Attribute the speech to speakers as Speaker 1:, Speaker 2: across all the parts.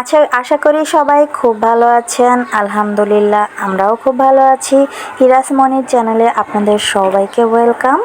Speaker 1: আচ্ছা আশা করি সবাই খুব ভালো আছেন। আলহামদুলিল্লাহ, আমরাও খুব ভালো আছি। হিরাস মনির চ্যানেলে আপনাদের সবাইকে ওয়েলকাম।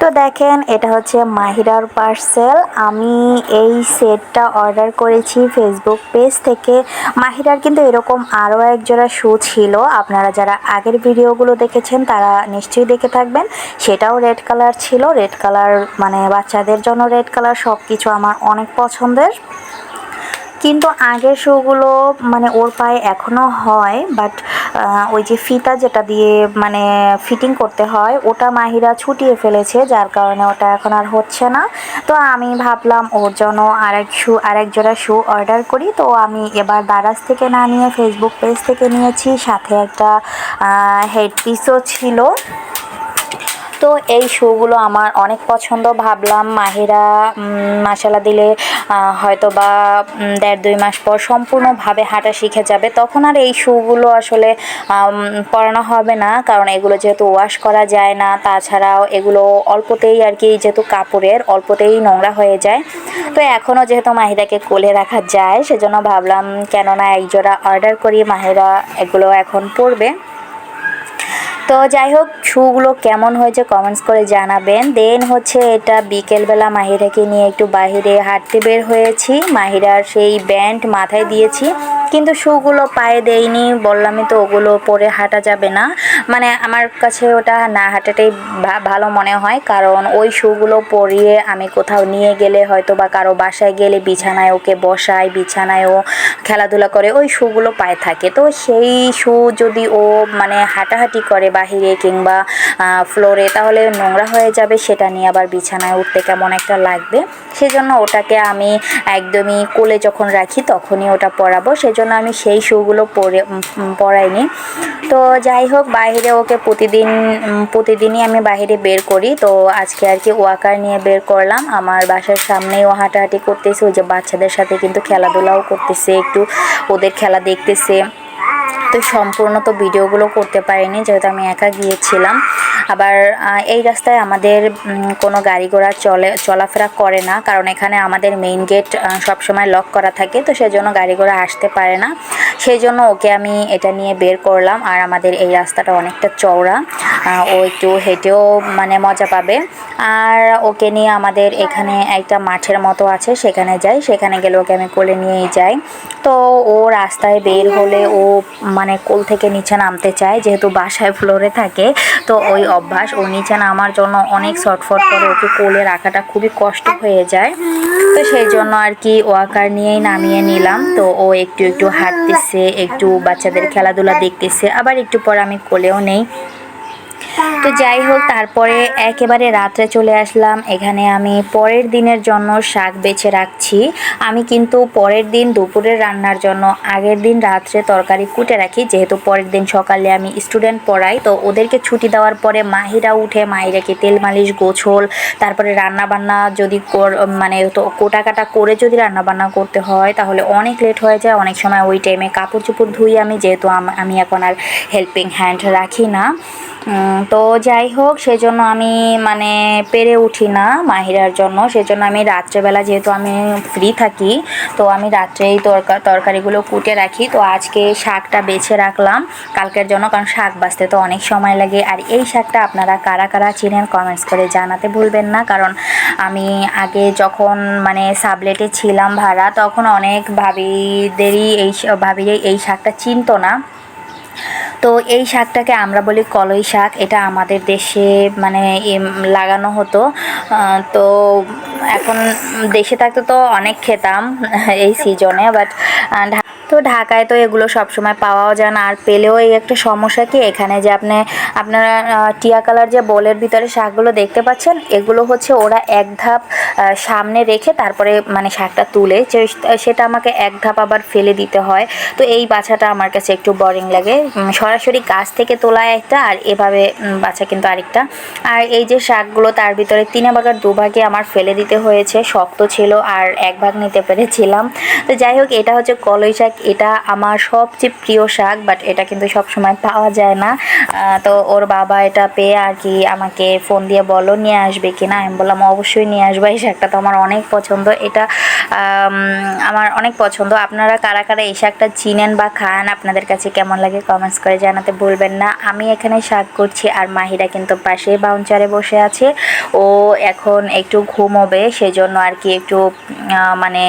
Speaker 1: তো দেখেন, এটা হচ্ছে মাহিরার পার্সেল। আমি এই সেটটা অর্ডার করেছি ফেসবুক পেজ থেকে। মাহিরার কিন্তু এরকম আরও এক জোড়া শু ছিল। আপনারা যারা আগের ভিডিওগুলো দেখেছেন, তারা নিশ্চয়ই দেখে থাকবেন। সেটাও রেড কালার ছিল। রেড কালার মানে বাচ্চাদের জন্য রেড কালার সব কিছু আমার অনেক পছন্দের। কিন্তু আগের শুগুলো মানে ওর পায়ে এখনও হয় বাট ওই যে ফিতা যেটা দিয়ে মানে ফিটিং করতে হয়, ওটা মাহিরা ছুটিয়ে ফেলেছে, যার কারণে ওটা এখন আর হচ্ছে না। তো আমি ভাবলাম ওর জন্য আরেক শু, আরেক জোড়া শু অর্ডার করি। তো আমি এবার দারাজ থেকে না নিয়ে ফেসবুক পেজ থেকে নিয়েছি, সাথে একটা হেডপিসও ছিল। তো এই শুগুলো আমার অনেক পছন্দ। ভাবলাম মাহিরা মশালা দিলে হয়তো বা দেড় দুই মাস পর সম্পূর্ণভাবে হাঁটা শিখে যাবে। তখন আর এই শুগুলো আসলে পরানো হবে না, কারণ এগুলো যেহেতু ওয়াশ করা যায় না, তাছাড়াও এগুলো অল্পতেই আর কি, যেহেতু কাপড়ের, অল্পতেই নোংরা হয়ে যায়। তো এখনও যেহেতু মাহিরাকে কোলে রাখা যায়, সেজন্য ভাবলাম কেননা এক জোড়া অর্ডার করি, মাহিরা এগুলো এখন পরবে। তো যাই হোক, শুগুলো কেমন হয়েছে কমেন্টস করে জানাবেন। দেন হচ্ছে এটা বিকেলবেলা মাহিরাকে নিয়ে একটু বাহিরে হাঁটতে বের হয়েছি। মাহিরার সেই ব্যান্ড মাথায় দিয়েছি। কিন্তু শুগুলো পায়ে দেয়নি বললামই তো ওগুলো পরে হাঁটা যাবে না। মানে আমার কাছে ওটা না হাঁটাটাই ভালো মনে হয়, কারণ ওই শুগুলো পরিয়ে আমি কোথাও নিয়ে গেলে হয়তো বা কারও বাসায় গেলে বিছানায় ওকে বসায় বিছানায় ও খেলাধুলা করে, ওই শুগুলো পায়ে থাকে। তো সেই শু যদি ও মানে হাঁটাহাঁটি করে বাহিরে কিংবা ফ্লোরে, তাহলে নোংরা হয়ে যাবে, সেটা নিয়ে আবার বিছানায় উঠতে কেমন একটা লাগবে। সেজন্য ওটাকে আমি একদমই কোলে যখন রাখি, তখনই ওটা পরাবো, সেজন্য আমি সেই শুগুলো পরে পরাইনি। তো যাই হোক, বাইরে ওকে প্রতিদিন প্রতিদিনই আমি বাইরে বের করি। তো আজকে আর কি ওয়াকার নিয়ে বের করলাম। আমার বাসার সামনেই ও হাঁটাহাঁটি করতেছে। ওই যে বাচ্চাদের সাথে কিন্তু খেলাধুলাও করতেছে, একটু ওদের খেলা দেখতেছে। তো সম্পূর্ণ তো ভিডিওগুলো করতে পারিনি, যেহেতু আমি একা গিয়েছিলাম। আবার এই রাস্তায় আমাদের কোনো গাড়ি ঘোড়া চলে, চলাফেরা করে না। কারণ এখানে আমাদের মেইন গেট সবসময় লক করা থাকে। তো সেজন্য গাড়ি ঘোড়া আসতে পারে না। সেই জন্য ওকে আমি এটা নিয়ে বের করলাম। আর আমাদের এই রাস্তাটা অনেকটা চওড়া। ও একটু হেঁটেও মানে মজা পাবে। আর ওকে নিয়ে আমাদের এখানে একটা মাঠের মতো আছে, সেখানে যাই। সেখানে গেলে ওকে আমি কোলে নিয়েই যাই। তো ও রাস্তায় বের হলে ও মানে কোল থেকে নিচে নামতে চায়, যেহেতু বাসায় ফ্লোরে থাকে। তো ওই অভ্যাস, ও নিচে নামার জন্য অনেক শর্টফট করে ওকে কোলে রাখাটা খুবই কষ্ট হয়ে যায়। তো সেই জন্য আর কি ওয়াকার নিয়েই নামিয়ে নিলাম। তো ও একটু একটু হাঁটতেছে। একটু বাচ্চাদের খেলাধুলা দেখতেছে আবার একটু পর আমি কোলেও নেই। তো যাই হোক, তারপরে একেবারে রাত্রে চলে আসলাম। এখানে আমি পরের দিনের জন্য শাক বেছে রাখছি। আমি কিন্তু পরের দিন দুপুরের রান্নার জন্য আগের দিন রাত্রে তরকারি কুটে রাখি। যেহেতু পরের দিন সকালে আমি স্টুডেন্ট পড়াই, তো ওদেরকে ছুটি দেওয়ার পরে মাহিরা উঠে মাহিরাকে তেল মালিশ, গোছল, তারপরে রান্না বান্না যদি মানে তো কোটা কাটা করে যদি রান্না বান্না করতে হয়, তাহলে অনেক লেট হয়ে যায়। অনেক সময় ওই টাইমে কাপড় চোপড় ধুই আমি, যেহেতু আমি এখন আর হেল্পিং হ্যান্ড রাখি না। তো যাই হোক সেজন্য আমি মানে পেরে উঠি না মাহিরার জন্য। সেজন্য আমি রাত্রেবেলা যেহেতু আমি ফ্রি থাকি, তো আমি রাত্রেই তরকা তরকারিগুলো কুটে রাখি। তো আজকে শাকটা বেছে রাখলাম কালকের জন্য, কারণ শাক বাঁচতে তো অনেক সময় লাগে। আর এই শাকটা আপনারা কারা কারা চিনেন কমেন্টস করে জানাতে ভুলবেন না, কারণ আমি আগে যখন মানে সাবলেটে ছিলাম ভাড়া, তখন অনেক ভাবিদেরই এই ভাবিরাই এই শাকটা চিনতো না। তো এই শাকটাকে আমরা বলি কলই শাক। এটা আমাদের দেশে মানে লাগানো হতো। তো এখন দেশে থাকতে তো অনেক খেতাম এই সিজনে বাট তো ঢাকায় তো এগুলো সবসময় পাওয়াও যায় না। আর পেলেও এই একটা সমস্যা কি, এখানে যে আপনি, আপনারা টিয়া কালার যে বোলের ভিতরে শাকগুলো দেখতে পাচ্ছেন, এগুলো হচ্ছে ওরা এক ধাপ সামনে রেখে তারপরে মানে শাকটা তুলে সেটা আমাকে এক ধাপ আবার ফেলে দিতে হয়। তো এই বাছাটা আমার কাছে একটু বোরিং লাগে। সরাসরি গাছ থেকে তোলা একটা আর এভাবে বাছা কিন্তু আরেকটা। আর এই যে শাকগুলো তার ভিতরে তিন ভাগের দুভাগে আমার ফেলে দিতে হয়েছে, শক্ত ছিল আর এক ভাগ নিতে পেরেছিলাম। তো যাই হোক, এটা হচ্ছে কলই শাক এটা আমার সবচেয়ে প্রিয় শাক বাট এটা কিন্তু সবসময় পাওয়া যায় না। তো ওর বাবা এটা পেয়ে আর কি আমাকে ফোন দিয়ে বলো, নিয়ে আসবে কিনা আমি বললাম, অবশ্যই নিয়ে আসব, এই শাকটা তো আমার অনেক পছন্দ। এটা আমার অনেক পছন্দ। আপনারা কারা কারা এই শাকটা চিনেন বা খান, আপনাদের কাছে কেমন লাগে কমেন্টস করে জানাতে ভুলবেন না। আমি এখানে শাক করছি আর মাহিরা কিন্তু পাশে বাউন্চারে বসে আছে। ও এখন একটু ঘুমোবে, সেজন্য আর কি একটু মানে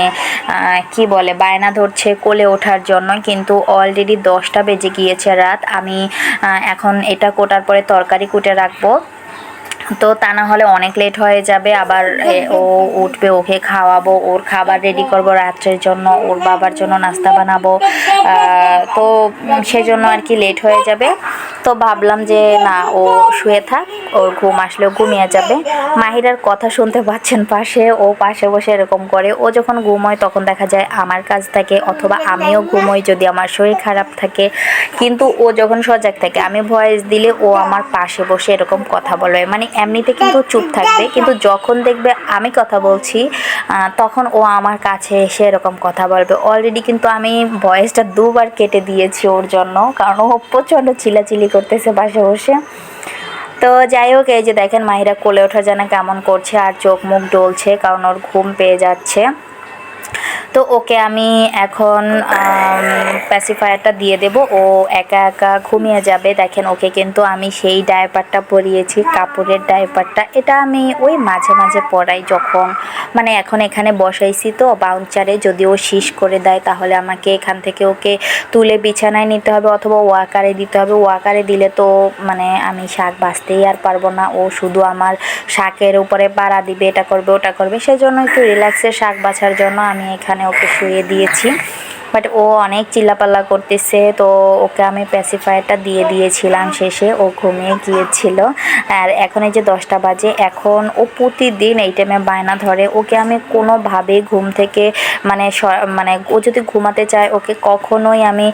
Speaker 1: কি বলে, বায়না ধরছে কোলে ওঠার জন্য। কিন্তু অলরেডি দশটা বেজে গিয়েছে রাত। আমি এখন এটা কোটার পরে তরকারি কুটে রাখব। তো তা না হলে অনেক লেট হয়ে যাবে। আবার ও উঠবে, ওকে খাওয়াবো। ওর খাবার রেডি করব রাত্রের জন্য। ওর বাবার জন্য নাস্তা বানাবো। তো সেজন্য আর কি লেট হয়ে যাবে। তো ভাবলাম যে না, ও শুয়ে থাক, ওর ঘুম আসলেও ঘুমিয়ে যাবে। মাহিরার কথা শুনতে পাচ্ছেন পাশে, ও পাশে বসে এরকম করে। ও যখন ঘুমোয় তখন দেখা যায় আমার কাজ থাকে অথবা আমিও ঘুমোই যদি আমার শরীর খারাপ থাকে। কিন্তু ও যখন সজাগ থাকে, আমি ভয়েস দিলে ও আমার পাশে বসে এরকম কথা বলবে মানে এমনিতে কিন্তু চুপ থাকবে, কিন্তু যখন দেখবে আমি কথা বলছি তখন ও আমার কাছে এসে এরকম কথা বলবে। অলরেডি কিন্তু আমি ভয়েসটা দুবার কেটে দিয়েছি ওর জন্য, কারণ ও প্রচণ্ড চিলাচিলি করতেছে পাশে বসে। তো যাই হোক, এই যে দেখেন মাহিরা কোলে ওঠা যেন কেমন করছে, আর চোখ মুখ ডলছে, কারণ ওর ঘুম পেয়ে যাচ্ছে। তো ওকে আমি এখন প্যাসিফায়ারটা দিয়ে দেব। ও একা একা ঘুমিয়ে যাবে। দেখেন, ওকে কিন্তু আমি সেই ডায়পারটা পরিয়েছি, কাপড়ের ডায়পারটা এটা আমি ওই মাঝে মাঝে পরাই যখন মানে এখন এখানে বসাইছি তো বাউন্চারে যদি ও শীষ করে দেয়, তাহলে আমাকে এখান থেকে ওকে তুলে বিছানায় নিতে হবে অথবা ওয়াকারে দিতে হবে। ওয়াকারে দিলে তো মানে আমি শাক বাঁচতেই আর পারব না। ও শুধু আমার শাকের উপরে পাড়া দিবে, এটা করবে, ওটা করবে। সেই জন্য একটু রিল্যাক্সে শাক বাছার জন্য আমি এখানে ওকে শুয়ে দিয়েছি। বাট ও অনেক চিল্লাপাল্লা করতেছে, তো ওকে আমি প্যাসিফায়ারটা দিয়ে দিয়েছিলাম শেষে। ও ঘুমিয়ে গিয়েছিল। আর এখন এই যে দশটা বাজে, এখন ও প্রতিদিন এই টাইমে বায়না ধরে। ওকে আমি কোনোভাবেই ঘুম থেকে মানে মানে ও যদি ঘুমাতে চায়, ওকে কখনোই আমি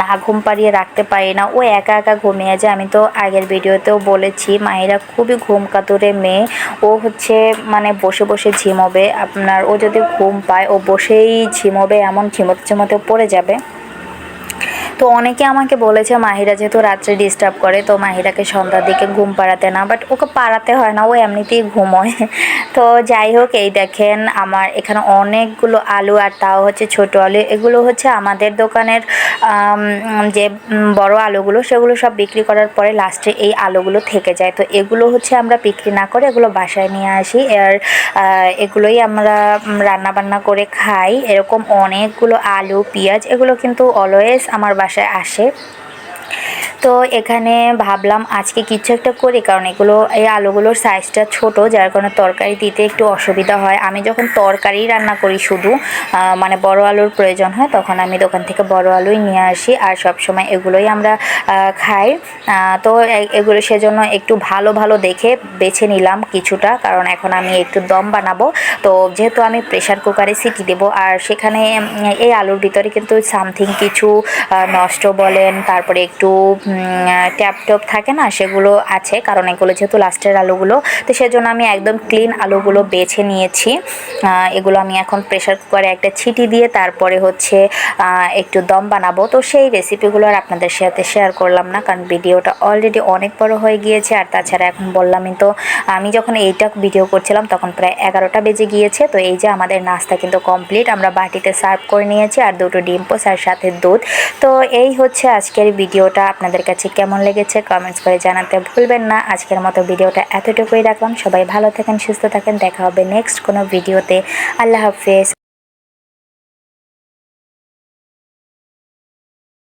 Speaker 1: না ঘুম পাড়িয়ে রাখতে পারি না। ও একা একা ঘুমিয়ে যায়। আমি তো আগের ভিডিওতেও বলেছি মায়েরা খুবই ঘুম কাতুরে মেয়ে। ও হচ্ছে মানে বসে বসে ঝিমোবে। আপনার ও যদি ঘুম পায়, ও বসেই ঝিমোবে, এমন ঝিমোতে ঝিমোতে পড়ে যাবে। তো অনেকে আমাকে বলেছে, মাহিরা যেহেতু রাত্রে ডিস্টার্ব করে, তো মাহিরাকে সন্ধ্যার দিকে ঘুম পাড়াতে না। বাট ওকে পাড়াতে হয় না, ও এমনিতেই ঘুমোয়। তো যাই হোক, এই দেখেন আমার এখানে অনেকগুলো আলু আর তাও হচ্ছে ছোট আলু। এগুলো হচ্ছে আমাদের দোকানের যে বড় আলুগুলো, সেগুলো সব বিক্রি করার পরে লাস্টে এই আলুগুলো থেকে যায়। তো এগুলো হচ্ছে আমরা বিক্রি না করে এগুলো বাসায় নিয়ে আসি। আর এগুলোই আমরা রান্না বান্না করে খাই। এরকম অনেকগুলো আলু, পেঁয়াজ, এগুলো কিন্তু অলওয়েজ আমার বাসায় আসে। তো এখানে ভাবলাম আজকে কিছু একটা করি, কারণ এগুলো, এই আলুগুলোর সাইজটা ছোট, যার কারণে তরকারি দিতে একটু অসুবিধা হয়। আমি যখন তরকারি রান্না করি শুধু মানে বড় আলুর প্রয়োজন হয়, তখন আমি দোকান থেকে বড় আলুই নিয়ে আসি, আর সব সময় এগুলোই আমরা খাই। তো এগুলো সেজন্য একটু ভালো ভালো দেখে বেছে নিলাম কিছুটা, কারণ এখন আমি একটু দম বানাবো। তো যেহেতু আমি প্রেশার কুকারে সিটি দেব, আর সেখানে এই আলুর ভিতরে কিন্তু সামথিং কিছু নষ্ট বলেন, তারপরে একটু ট্যাপ টপ থাকে না, সেগুলো আছে, কারণ এগুলো যেহেতু লাস্টের আলুগুলো, তো সেজন্য আমি একদম ক্লিন আলুগুলো বেছে নিয়েছি। এগুলো আমি এখন প্রেশার কুকারে একটা ছিটি দিয়ে তারপরে হচ্ছে একটু দম বানাবো। তো সেই রেসিপিগুলো আর আপনাদের সাথে শেয়ার করলাম না, কারণ ভিডিওটা অলরেডি অনেক বড় হয়ে গিয়েছে। আর তাছাড়া এখন বললামই তো, আমি যখন এইটা ভিডিও করছিলাম, তখন প্রায় এগারোটা বেজে গিয়েছে। তো এই যে আমাদের নাস্তা কিন্তু কমপ্লিট আমরা বাটিতে সার্ভ করে নিয়েছি, আর দুটো ডিম পোস আর সাথে দুধ। তো এই হচ্ছে আজকের ভিডিওটা আপনাদের কাছে কেমন লেগেছে কমেন্টস করে জানাতে ভুলবেন না। আজকের মতো ভিডিওটা এতটুকুই রাখলাম। সবাই ভালো থাকেন, সুস্থ থাকেন। দেখা হবে নেক্সট কোনো ভিডিওতে। আল্লাহ হাফেজ।